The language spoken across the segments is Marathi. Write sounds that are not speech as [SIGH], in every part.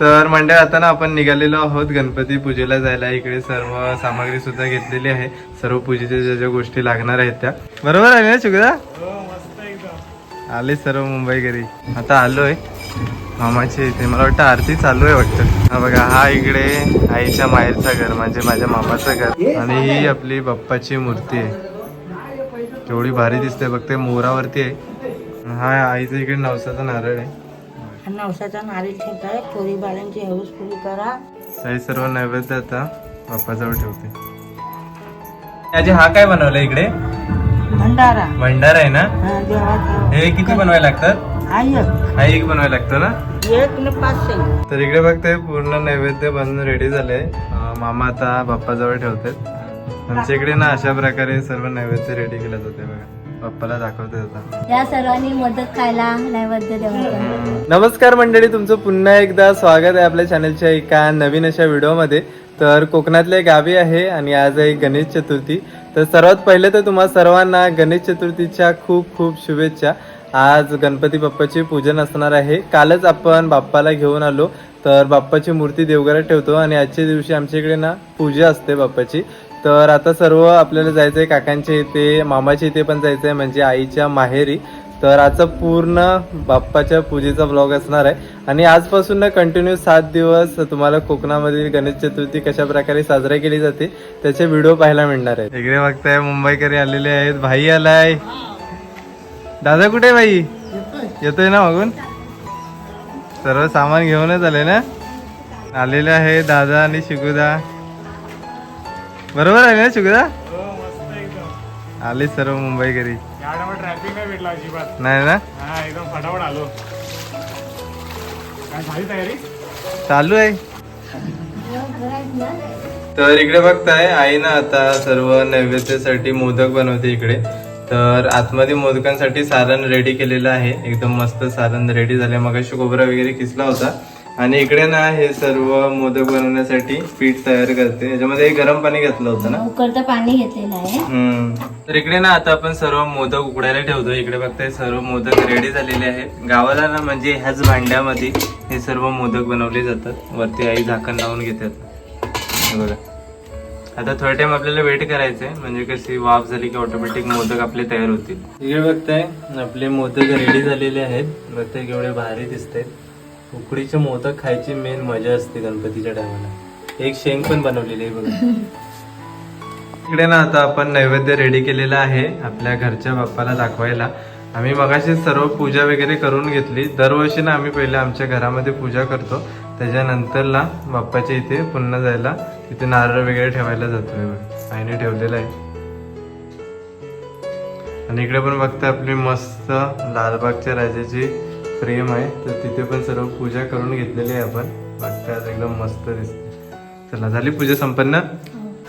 तर मंडळ आता ना आपण निघालेलो आहोत गणपती पूजेला जायला. इकडे सर्व सामग्री सुद्धा घेतलेली आहे. सर्व पूजेच्या ज्या ज्या गोष्टी लागणार आहेत त्या. बरोबर आहे ना चुकदा आले सर्व मुंबई घरी. आता आलोय. मामाची इथे. मला वाटतं आरती चालू आहे वाटतं. हा बघा हा इकडे आईच्या माहेरचा घर म्हणजे माझ्या मामाचं घर. आणि ही आपली बाप्पाची मूर्ती आहे. केवढी भारी दिसते. बघ ते मोरावरती आहे. हा आईचं इकडे नवसाचा नारळ आहे. नवसाचा नारळ ठेवताय. पोरी बाळांची हौस पुरी करा. सर्व नैवेद्य आता बाप्पाजवळ ठेवते. आजी हा काय बनवलं इकडे? भंडारा. भंडार आहे ना? हा, किती बनवायला लागतात? हा एक. बनवायला लागतं ना? एक तर इकडे बघते पूर्ण नैवेद्य बनवून रेडी झाले. मामा आता बाप्पाजवळ ठेवतात. आमच्या इकडे ना अशा प्रकारे सर्व नैवेद्य रेडी केलं जाते बघा. आता. या सर्वांनी मदत खायला नैवेद्य देवाचा नमस्कार मंडळी तुमचं पुन्हा एकदा स्वागत आहे आपल्या चॅनलच्या एका नवीन अशा व्हिडिओमध्ये तर कोकणातल्या गावी आहे आणि आज आहे गणेश चतुर्थी. तर सर्वात पहिले तर तुम्हा सर्वांना गणेश चतुर्थीच्या खूप खूप शुभेच्छा. आज गणपती बाप्पाचे पूजन असणार आहे. कालच आपण बाप्पाला घेऊन आलो. तर बाप्पाची मूर्ती देवघरात ठेवतो आणि आजच्या दिवशी आमच्या इकडे ना पूजा असते बाप्पाची. तर आता सर्व आपल्याला जायचंय काकांच्या इथे मामाच्या इथे पण जायचंय म्हणजे आईच्या माहेरी. तर आजचा पूर्ण बाप्पाच्या पूजेचा ब्लॉग असणार आहे. आणि आजपासून ना कंटिन्यू सात दिवस तुम्हाला कोकणामधील गणेश चतुर्थी कशा प्रकारे साजरी केली जाते त्याचे व्हिडिओ पाहायला मिळणार आहेत. इकडे बघताय मुंबईकरी आलेले आहेत. भाई आलाय. दादा कुठे आहे भाई? येतोय ना मागून सर्व सामान घेऊनच आले ना? आलेले आहे दादा आणि शिकुदा बरोबर आहे ना शिकुदा आले सर्व मुंबईकरी ट्रॅफिक नाही भेटला अजिबात. नाही ना? हा एकदम फटाफट आलो. काय झाली तयारी? चालू आहे. तर इकडे बघताय आई ना आता सर्व नैवेद्यासाठी मोदक बनवते इकडे. तर आतमध्ये मोदकांसाठी सारण रेडी केलेलं आहे. एकदम मस्त सारण रेडी झाले मगाशी खोबरा वगैरे किसला होता. आणि इकडे ना हे सर्व मोदक बनवण्यासाठी पीठ तयार करते. याच्यामध्ये गरम पाणी घातलं होतं ना? उकळतं पाणी घेतलेलं आहे. हम्म. तर इकडे ना आता आपण सर्व मोदक उकडायला ठेवतो. इकडे बघताय सर्व मोदक रेडी झालेले आहेत. गावाला ना म्हणजे ह्याच भांड्यामध्ये हे सर्व मोदक बनवले जातात. वरती आई झाकण लावून घेतात. हे बघा. आता थोडा टाइम आपल्याला वेट करायचंय. म्हणजे कशी वाफ झाली की ऑटोमॅटिक मोदक आपले तयार होतील. इकडे बघताय आपले मोदक रेडी झालेले आहेत. बघताय केवढे भारी दिसत आहेत उकडीचे मोदक खायची मेन मजा असते गणपतीच्या टायमाला. एक शेंग पण बनवलेली आहे बघा. इकडे ना आता आपण नैवेद्य रेडी केलेला आहे आपल्या घरच्या बाप्पाला दाखवायला. आम्ही मगाशी सर्व पूजा वगैरे करून घेतली. दरवर्षी ना आम्ही पहिले आमच्या घरामध्ये पूजा करतो. त्याच्यानंतर ना बाप्पाच्या इथे पुन्हा जायला तिथे नारळ वगैरे ठेवायला जातोय आईने ठेवलेला आहे. आणि इकडे पण बघता आपली मस्त लालबागच्या राजाची फ्रेम आहे तर तिथे पण सर्व पूजा करून घेतलेली आहे आपण. बघता आज एकदम मस्त दिसते. चला झाली पूजा संपन्न?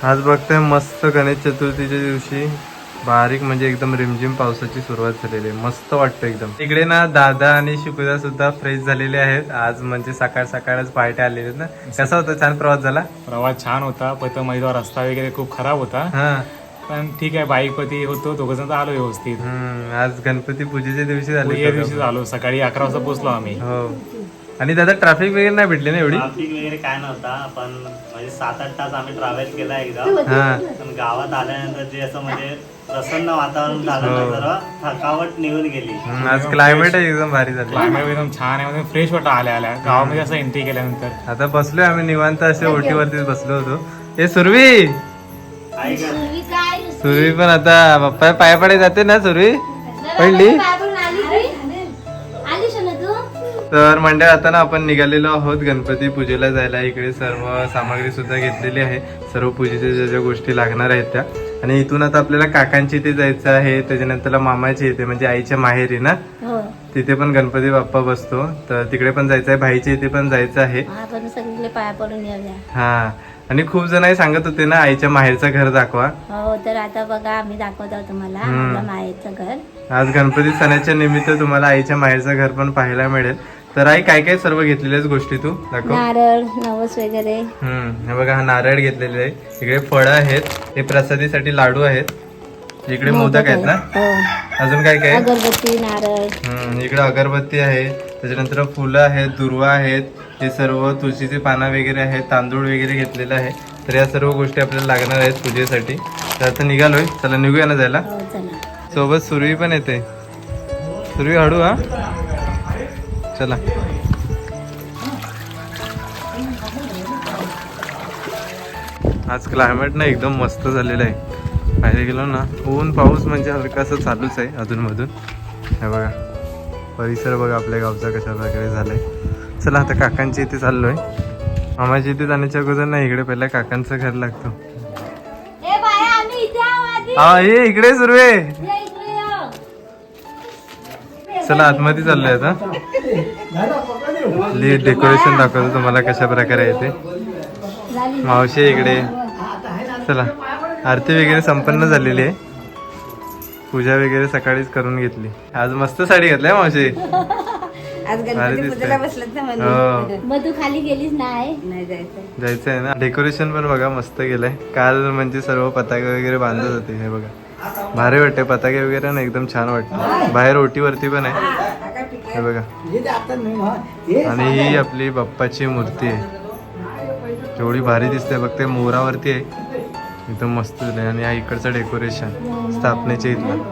आज बघताय मस्त गणेश चतुर्थीच्या दिवशी बारीक म्हणजे एकदम रिमझिम पावसाची सुरुवात झालेली आहे. मस्त वाटतं एकदम. इकडे ना दादा आणि शुकुदा सुद्धा फ्रेश झालेले आहेत. आज म्हणजे सकाळ सकाळच पहाटे आलेले आहेत ना. कसा होता? छान प्रवास झाला? प्रवास छान होता. पण मैदान रस्ता वगैरे खूप खराब होता. हा. पण ठीक आहे बाईक पती होतो दोघ जण आलो व्यवस्थित. हम्म आज गणपती पूजेच्या दिवशी झाले या दिवशी आलो सकाळी अकरा वाजता पोहोचलो आम्ही. हो. आणि दादा ट्रॅफिक वगैरे नाही भेटली ना एवढी? ट्राफिक वगैरे काय नव्हता पण म्हणजे सात आठ तास आम्ही ट्रॅव्हल केला एकदा. हा पण गावात आल्यानंतर जे असं म्हणजे प्रसन्न वातावरण झालं जरा थकावट निघून गेली. आज क्लायमेट एकदम भारी झालं. क्लायमेट एकदम छान आहे फ्रेश वाटतं आल्या आल्या. गावामध्ये असं एंट्री केल्यानंतर. आता बसलोय आम्ही निवांत असे ओटीवरतीच बसलो होतो. हे सुरवी! सुरवी पण आता बाप्पा पाया पडे जाते ना सुरवी? पडली? तर मंडळ आता ना आपण निघालेलो आहोत गणपती पूजेला जायला. इकडे सर्व सामग्री सुद्धा घेतलेली आहे. सर्व पूजेच्या ज्या ज्या गोष्टी लागणार आहेत त्या. आणि इथून आता आपल्याला काकांची इथे जायचं आहे. त्याच्यानंतर मामाची इथे म्हणजे आईच्या माहेरी ना? हो. तिथे पण गणपती बाप्पा बसतो. तर तिकडे पण जायचं आहे. भाईच्या इथे पण जायचं आहे. हा. आणि खूप जण सांगत होते ना आईच्या माहेरचं घर दाखवा. हो तर आता बघा आम्ही दाखवतो तुम्हाला हम्म. माझ्या माहेरचं घर. आज गणपती सणाच्या निमित्त तुम्हाला आईच्या माहेरचं घर पण पाहायला मिळेल. तर आई काय काय सर्व घेतलेल्याच गोष्टी तू? दाखव. नारळ नवस वगैरे. हम्म. हे बघा हा नारळ घेतलेले आहे. इकडे फळं आहेत. हे प्रसादीसाठी लाडू आहेत. इकडे मोदक आहेत ना? हो. अजून काय काय? अगरबत्ती नारळ. हम्म. इकडे अगरबत्ती आहे. त्याच्यानंतर फुलं आहेत दुर्वा आहेत. हे सर्व तुळशीचे पानं वगैरे आहेत तांदूळ वगैरे घेतलेलं आहे तर या सर्व गोष्टी आपल्याला लागणार आहेत पूजेसाठी. तर आता निघालोय. चला निघूया ना जायला? हो सोबत सुरवी पण येते. सुरवी हळू हा? चला. आज क्लायमेट ना एकदम मस्त झालेलं आहे. बाहेर गेलो ना ऊन पाऊस म्हणजे हलकासं चालूच आहे अधूनमधून. हे बघा परिसर बघा आपल्या गावचा कशा प्रकारे झालाय. चला आता काकांच्या इथे चाललोय. मामाच्या इथे जाण्याच्या अगोदर ना इकडे पहिला काकांचं घर लागतो. हा ये इकडे सुरवे. चला आतमध्ये चाललोय आता. डेकोरेशन दाखवतो तुम्हाला कशा प्रकारे येते मावशी आहे इकडे. चला आरती वगैरे संपन्न झालेली आहे. पूजा वगैरे सकाळीच करून घेतली. आज मस्त साडी घातली हा मावशी. आज बसलात ना हो. म्हणून मग तू खाली गेलीस नाही नाही जायचं जायचं आहे ना. डेकोरेशन पण बघा मस्त केलंय. काल म्हणजे सर्व पताके वगैरे बांधत होते हे बघा. भारी वाटते पताके वगैरे ना एकदम छान वाटतं बाहेर ओटीवरती पण आहे. हे बघा. आणि ही आपली बाप्पाची मूर्ती आहे. केवढी भारी दिसते बघ ते मोरावरती आहे. एकदम मस्त झालंय आणि हा इकडचं डेकोरेशन स्थापनेच्या इथलं.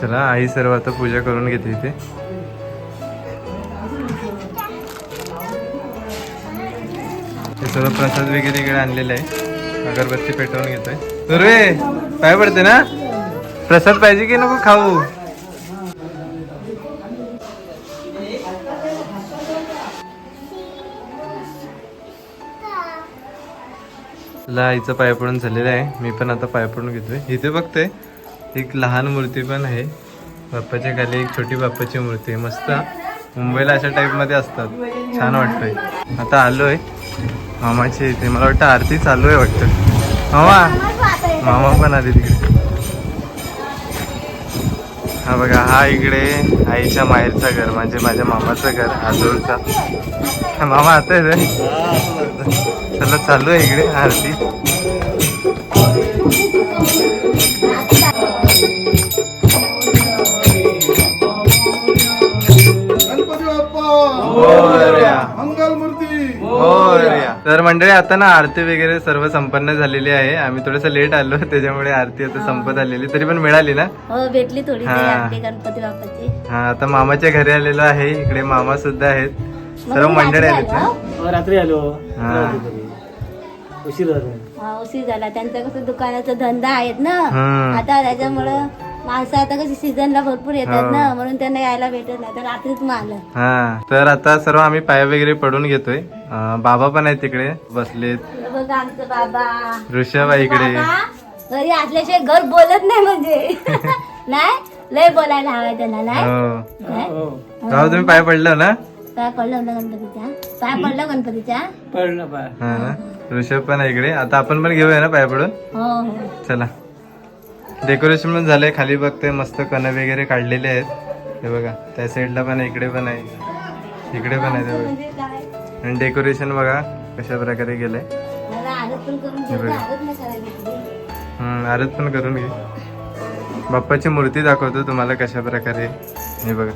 चला आई सर्व आता पूजा करून घेते इथे. हे सर्व प्रसाद वगैरे इकडे आणलेले आहे. अगरबत्ती पेटवून घेतोय. दुर्वे काय पडते ना? प्रसाद पाहिजे की नको खाऊ? तुला आईचं पाय पडून झालेलं आहे. मी पण आता पाय पडून घेतोय. इथे बघते एक लहान मूर्ती पण आहे. बाप्पाच्या खाली एक छोटी बाप्पाची मूर्ती आहे. मस्त. मुंबईला अशा टाईपमध्ये असतात. छान वाटतंय. आता आलोय. मामाची इथे. मला वाटतं आरती चालू आहे वाटतं. मामा. मामा पण आले तिकडे. हा बघा हा इकडे आईच्या माहेरचं घर म्हणजे माझ्या मामाचं घर आजोळचा. हा, मामा आता आहे रे. चला चालू आहे इकडे आरती. मंगल मूर्ती. तर मंडळी आता ना आरती वगैरे सर्व संपन्न झालेली आहे. आम्ही थोडस लेट आलो त्याच्यामुळे आरती आता संपत आलेली. तरी पण मिळाली ना? हो भेटली थोडी हा. गणपती बाप्पाची. हा आता मामाच्या घरी आलेलो आहे. इकडे मामा सुद्धा आहेत. सर्व मंडळी ना? आलो. रात्री आलो. हा. उशीर झाला. हा उशीर झाला. त्यांचा कसं दुकानाचा धंदा आहेत ना. आता त्याच्यामुळं माणसं आता कशी सीझनला भरपूर येतात हो. ना? म्हणून त्यांना यायला भेटत नाही. तर रात्रीच मग. आलं हा. तर आता सर्व आम्ही पाय वगैरे पडून घेतोय. बाबा पण आहेत तिकडे बसलेत. हे बघा आमचं बाबा. ऋषभ आहे इकडे. बाबा घरी असल्याशिवाय घर बोलत नाही म्हणजे. [LAUGHS] नाही? लय बोलायला हवाय त्यांना नाही? हो. नाही? राहू तुम्ही पाय पडलो ना? पाय पडलं गणपतीच्या. पाय पडलं गणपतीच्या? पडलं पाय. हा ना? ऋषभ पण आहे इकडे. आता आपण पण घेऊया ना पाय पडून? हो हो. चला. डेकोरेशन पण झालंय. खाली बघते मस्त कण वगैरे काढलेले आहेत. हे बघा त्या साईडला पण आहे, इकडे पण आहे. इकडे पण आहे ते बघा. म्हणजे काय आणि डेकोरेशन बघा कशा प्रकारे गेलंय आरत पण करून घे बाप्पाची मूर्ती दाखवतो तुम्हाला कशा प्रकारे. हे बघा.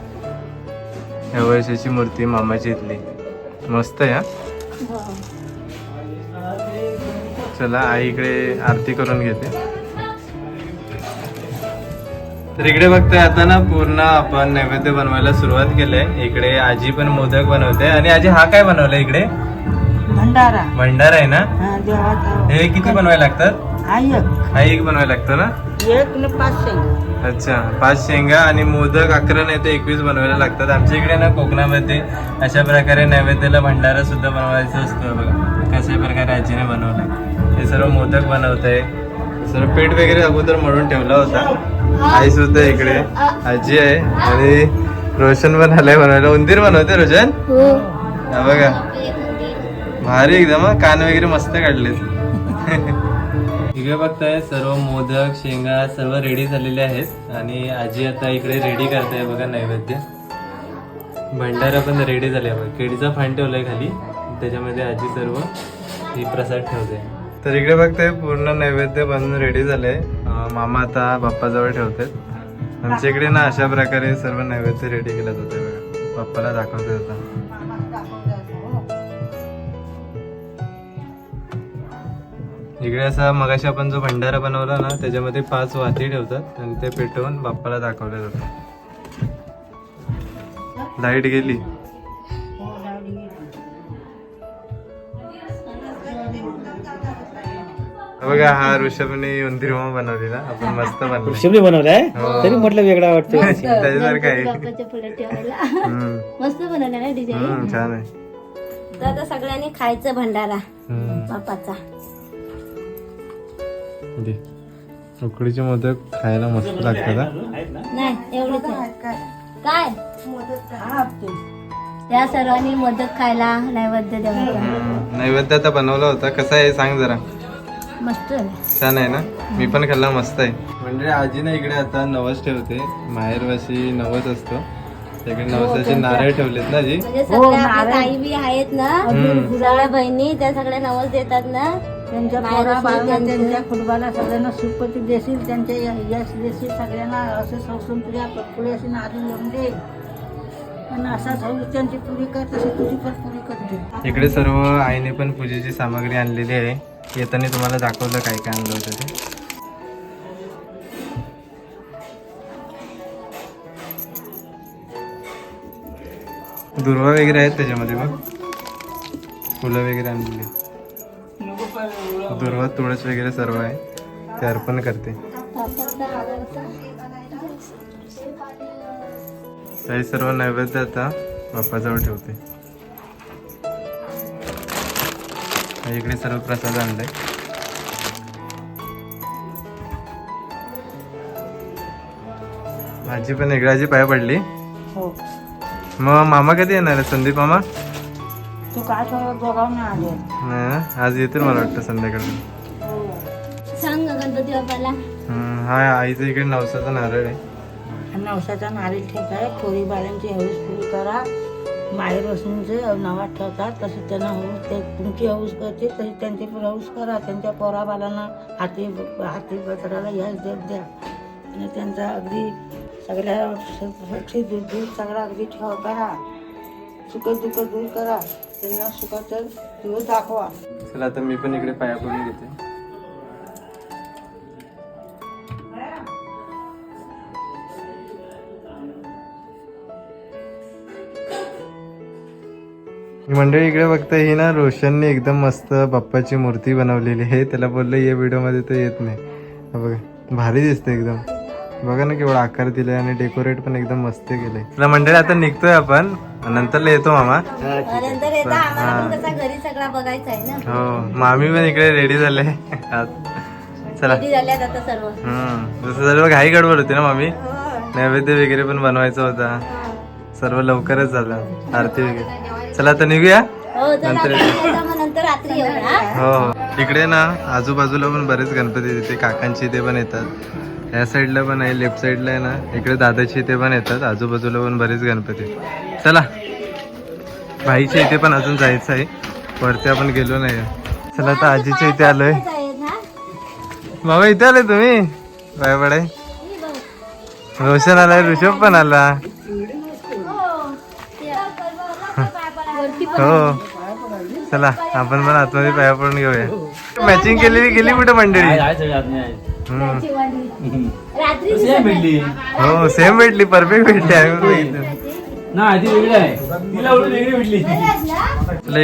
ह्या वर्षाची मूर्ती मामाची इथली. मस्त आहे हा? हो. चला आई इकडे आरती करून घेते. तर इकडे बघतोय आता ना पूर्ण आपण नैवेद्य बनवायला सुरुवात केलंय. इकडे आजी पण मोदक बनवते. आणि आजी हा काय बनवलाय इकडे? भंडारा. भंडार आहे ना? हा, देवाचा हे किती बनवायला लागतात? हा एक. हा एक बनवायला लागतं ना? एक न पाच शेंग. अच्छा पाच शेंगा आणि मोदक अकरा नाही ते एकवीस बनवायला लागतात. आमच्या इकडे ना कोकणामध्ये अशा प्रकारे नैवेद्याला भंडारा सुद्धा बनवायचा असतो. बघा कशा प्रकारे आजीने बनवलं. हे सर्व मोदक बनवत आहे सर्व पीठ वगैरे अगोदर मळून ठेवला होता. आई सुद्धा इकडे. आजी आहे. आणि रोशन पण आलाय बनवायला. उंदीर बनवते रोशन? हो. हा बघा. भारी एकदम. कान वगैरे मस्त काढलेत. इकडे बघताय सर्व मोदक शेंगा सर्व रेडी झालेले आहेत. आणि आजी आता इकडे रेडी करताय बघा नैवेद्य. भंडारा पण रेडी झाले बघा. केळीचा फांड ठेवलाय खाली. त्याच्यामध्ये आजी सर्व ही प्रसाद ठेवते तर इकडे बघते पूर्ण नैवेद्य बनून रेडी झाले. मामा आता बाप्पाजवळ ठेवतात. आमच्या इकडे ना अशा प्रकारे सर्व नैवेद्य रेडी केले जाते बाप्पाला दाखवते होता इकडे असा मगाशी आपण जो भंडारा बनवला ना त्याच्यामध्ये पाच वाती ठेवतात आणि ते पेटवून बाप्पाला दाखवले जातात. लाइट गेली. बघा हा ऋषभने उंदीरमा बनवली ना आपण मस्त बनवली ऋषभने बनवलाय? हो. तरी म्हटलं वेगळा वाटतो. [LAUGHS] त्याच्यासारखं आहे. बाप्पाच्या पुढे ठेवायला. हम्म. मस्त बनवलं ना डिझाईन हम्म, छान आहे. तर आता सगळ्यांनी खायचं भंडारा. हम्म. दे. उकडीचे मोदक खायला मस्त लागतात हा? नाही एवढंच आहे. काय? या सर्वांनी मोदक खायला नैवेद्य हम्म. नैवेद्य आता बनवला होता. कसा आहे? सांग जरा. मस्त आहे. छान आहे ना? मी पण खाल्ला मस्त आहे. म्हणजे आजी ना इकडे आता नवस ठेवते. माहेरवाशी नवस असतो. तिकडे नवसाचे नारळ ठेवलेत ना जी म्हणजे ताई बी आहेत ना? सगळ्या बहिणी त्या सगळ्या नवस देतात ना? त्यांच्या पोरा. त्यांच्या कुटुंबाला सगळ्यांना सुखपती देशील त्यांचे यश देशील सगळ्यांना असे संसून तुझ्या पुढे अशी दे. आणि त्यांची पुरी कर तशी तुझी पण पुरी करते इकडे सर्व आईने पण पूजेची सामग्री आणलेली आहे. येताना तुम्हाला दाखवलं काय काय आणलं होतं ते? दुर्वा वगैरे आहेत त्याच्यामध्ये बघ. फुलं वगैरे आणलेली. दुर्वा तुळस वगैरे सर्व आहे. ते अर्पण करते. सर्व नैवेद्य आता बाप्पाजवळ ठेवते. आणि इकडे सर्व प्रसाद आणलाय. माझी पण इकडाची पाय पडली. हो. मग मामा कधी येणार आहे संदीप मामा? तू काय थोडं दोघांना आले. नाही ना? आज येतील मला वाटतं संध्याकाळी. सांग ग गणपती बाप्पाला. हम्म, हा आईचं इकडे नवसाचा नारळ आहे. नवसाचा नारळ ठेवताय खोरी बाळांची हौस पुरी करा. माहेर असून जे नवा ठेवतात. तसे त्यांना हौस ते तुमची हौस करते तशी त्यांची पण हौस करा. त्यांच्या पोरा हाती हाती बकराला यश देत द्या. आणि त्यांचा अगदी सगळ्या सुखी दूर दूर सगळा अगदी ठेव करा. सुख दुःख दूर करा. त्यांना सुखाचं दिवस दाखवा. चला तर मी पण इकडे पाया पडून घेते. मंडळी इकडे बघता ही ना रोशनने एकदम मस्त बाप्पाची मूर्ती बनवलेली आहे. त्याला बोललं या व्हिडिओमध्ये तर येत नाही. हा बघा भारी दिसते एकदम. बघा ना केवढा आकार दिलाय आणि डेकोरेट पण एकदम मस्त केलंय. चला मंडळी आता निघतोय आपण. नंतरला येतो मामा. नंतर येता. आम्हाला पण कसा घरी सगळा बघायचा आहे ना? हो मामी पण इकडे रेडी झाले. चला. रेडी झाल्यात आता सर्व. हम्म जसं सर्व घाई गडबड होती ना मामी? नैवेद्य वगैरे पण बनवायचा होता. सर्व लवकरच झालं. आरती वगैरे. चला आता निघूया. हो नंतर हो. इकडे ना आजूबाजूला पण बरेच गणपती तिथे काकांची इथे पण येतात. या साईडला पण आहे लेफ्ट साईडला आहे ना. इकडे दादाची इथे पण येतात. आजूबाजूला पण बरेच गणपती चला. भाईच्या इथे पण अजून जायचं आहे. वरती आपण गेलो नाही चला आता आजीच्या इथे आलोय? मामा इथे आले तुम्ही? बाय पडाय रोशन आलाय ऋषभ पण आला. हो. चला आपण पण आतमध्ये पाया पडून घेऊया. मॅचिंग केलेली गेली कुठे मंडळी. हो सेम भेटली परफेक्ट भेटली आहे.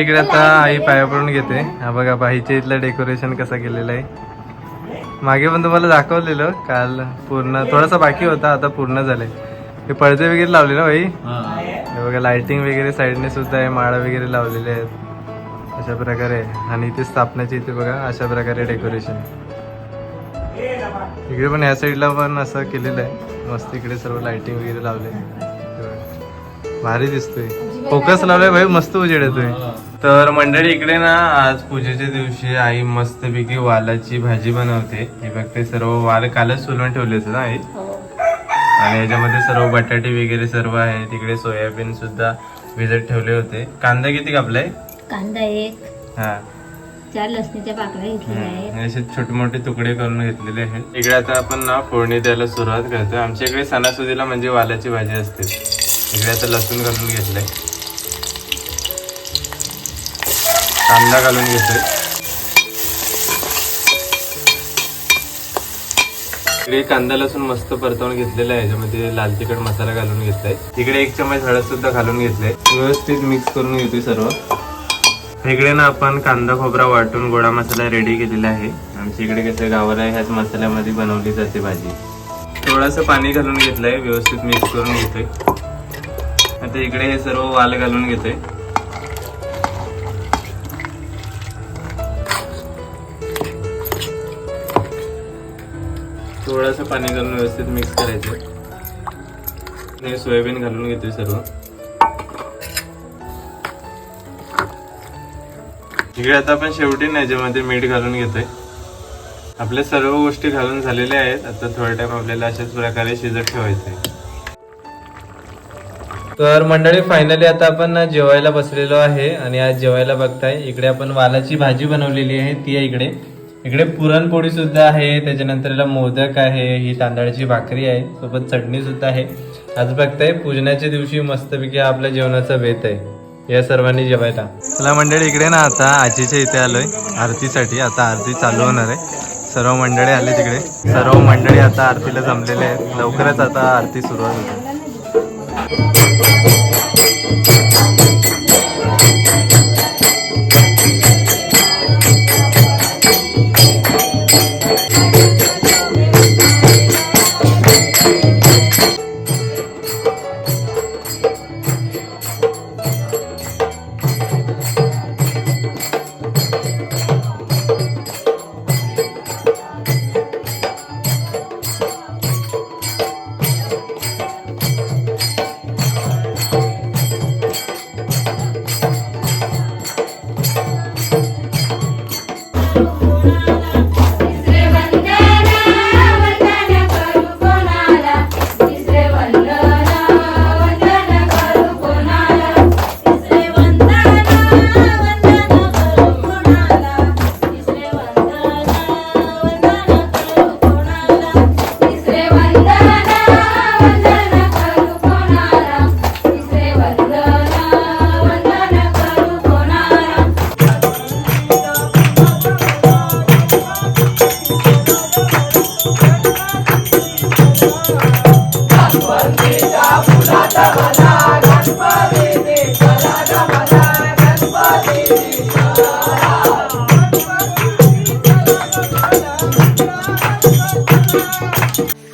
इकडे आता आई पाया पडून घेते. हा बघा बाईच्या इथलं डेकोरेशन कसं केलेलं आहे. मागे पण तुम्हाला दाखवलेलं काल पूर्ण थोडासा बाकी होता आता पूर्ण झालंय. हे पडदे वगैरे लावले ना बाई हे. बघा लाइटिंग वगैरे साईडने सुद्धा आहे माळा वगैरे लावलेले आहेत. अशा प्रकारे. आणि इथे स्थापनाची इथे बघा अशा प्रकारे डेकोरेशन इकडे पण या साईडला पण असं केलेलं आहे. मस्त इकडे सर्व लाइटिंग वगैरे लावले भारी दिसतोय. फोकस लावलाय भाई मस्त उजेड येतोय. तर मंडळी इकडे ना आज पूजेच्या दिवशी आई मस्तपैकी वालाची भाजी बनवते. हे बघते सर्व वाल कालच सोलून ठेवले होते ना आई? आणि याच्यामध्ये सर्व बटाटे वगैरे सर्व आहे. तिकडे सोयाबीन सुद्धा भिजत ठेवले होते. कांदा किती कापलाय? कांदा एक. हा. चार लसणीच्या पाकळ्या घेतलेल्या आहेत. आणि असे छोटे मोठे तुकडे करून घेतलेले आहेत. इकडे आता आपण ना फोडणी द्यायला सुरुवात करतोय आमच्या इकडे सणासुदीला म्हणजे वालाची भाजी असते. इकडे आता लसूण घालून घेतलंय. कांदा घालून घेतोय. इकडे कांदा लसूण मस्त परतवून घेतलेला आहे. याच्यामध्ये लाल तिखट मसाला घालून घेतलाय. इकडे एक चमच हळद सुद्धा घालून घेतलाय. व्यवस्थित मिक्स करून घेतोय सर्व. इकडे ना आपण कांदा खोबरा वाटून गोडा मसाला रेडी केलेला आहे. आमच्या इकडे कसं गावाला ह्याच मसाल्यामध्ये बनवली जाते भाजी. थोडंसं पाणी घालून घेतलंय. व्यवस्थित मिक्स करून घेतोय. आता इकडे हे सर्व वाल घालून घेतोय. थोडंसं पाणी घालून व्यवस्थित मिक्स करायचं. आणि सोयाबीन घालून घेतोय सर्व. इकडे आता आपण शेवटी ना याच्यामध्ये मीठ घालून घेतोय. आपल्या सर्व गोष्टी घालून झालेल्या आहेत. आता थोडा टाइम आपल्याला अशाच प्रकारे शिजत ठेवायचं आहे तर मंडळी फायनली आता आपण जेवायला बसलेलो आहे आणि आज जेवायला बघताय. इकडे आपण वालाची भाजी बनवलेली आहे. ती आहे इकडे. इकडे पुरणपोळी सुद्धा आहे त्याच्यानंतर मोदक आहे ही तांदळाची भाकरी आहे सोबत चटणी सुद्धा आहे. आज बघताय पूजनाच्या दिवशी मस्तपैकी आपल्या जेवणाचा बेत आहे. या सर्वांनी जेवायला. चला मंडळी इकडे ना आता आजीच्या इथे आलोय आरतीसाठी. आता आरती चालू होणार आहे. सर्व मंडळी आले तिकडे. सर्व मंडळी आता आरतीला जमलेले आहेत. लवकरच आता आरती सुरुवात होते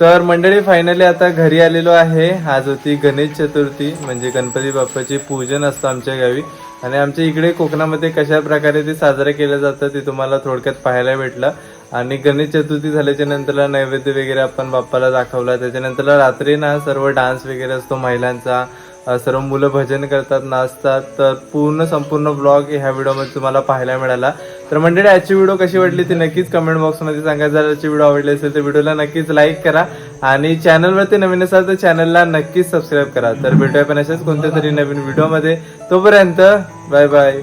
तर मंडळी फायनली आता घरी आलेलो आहे. आज होती गणेश चतुर्थी म्हणजे गणपती बाप्पाचे पूजन असतं आमच्या गावी. आणि आमच्या इकडे कोकणामध्ये कशा प्रकारे ते साजरं केलं जातं ते तुम्हाला थोडक्यात पाहायला भेटलं. आणि गणेश चतुर्थी झाल्याच्या नंतरला नैवेद्य वगैरे आपण बाप्पाला दाखवला. त्याच्यानंतरला रात्री ना सर्व डान्स वगैरे असतो महिलांचा. सर्व मुलं भजन करतात नाचतात. तर पूर्ण संपूर्ण ब्लॉग ह्या व्हिडिओमध्ये तुम्हाला पाहायला मिळाला. तर मंडळी आजची व्हिडिओ कशी वाटली ती नक्कीच कमेंट बॉक्समध्ये सांगा. जर आजची व्हिडिओ आवडली असेल तर व्हिडिओला नक्कीच लाईक करा. आणि चॅनलवरती नवीन असाल तर चॅनलला नक्कीच सबस्क्राईब करा. तर भेटूया पण अशाच कोणत्या तरी नवीन व्हिडिओमध्ये. तोपर्यंत बाय बाय